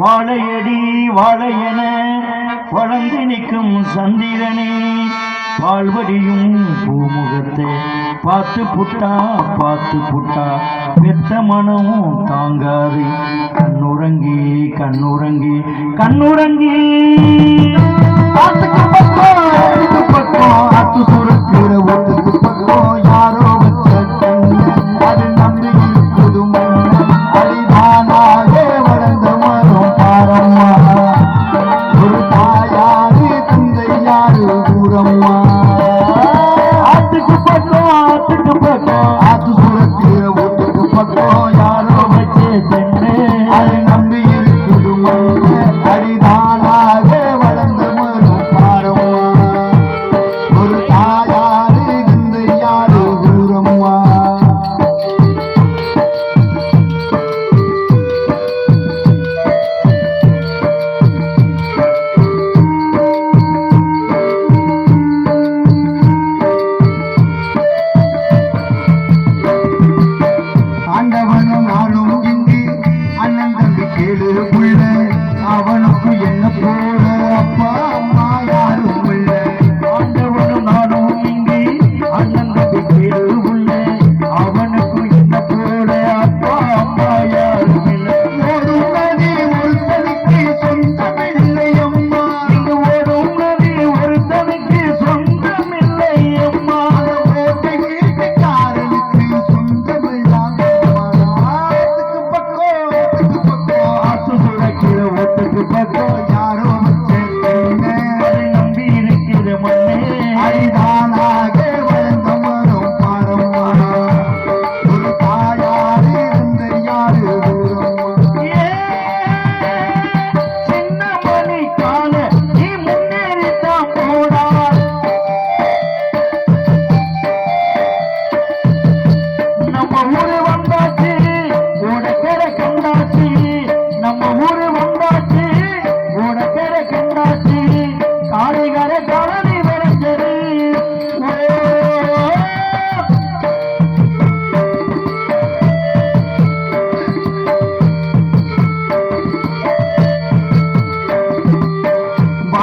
வாழையடி வாழையென வளர்ந்து நிற்கும் சந்திரனே வாழ்வடியும் பூமுகத்தை பார்த்து புட்டா பார்த்து புட்டா பெத்த மனம் தாங்காது. கண்ணுறங்கி கண்ணுறங்கி கண்ணுறங்கி.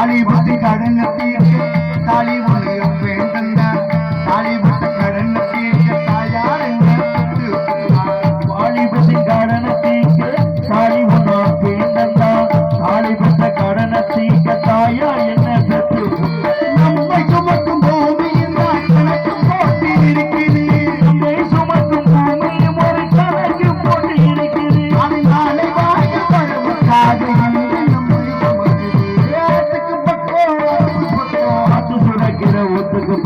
காளி பதி கடன் Ele é outro do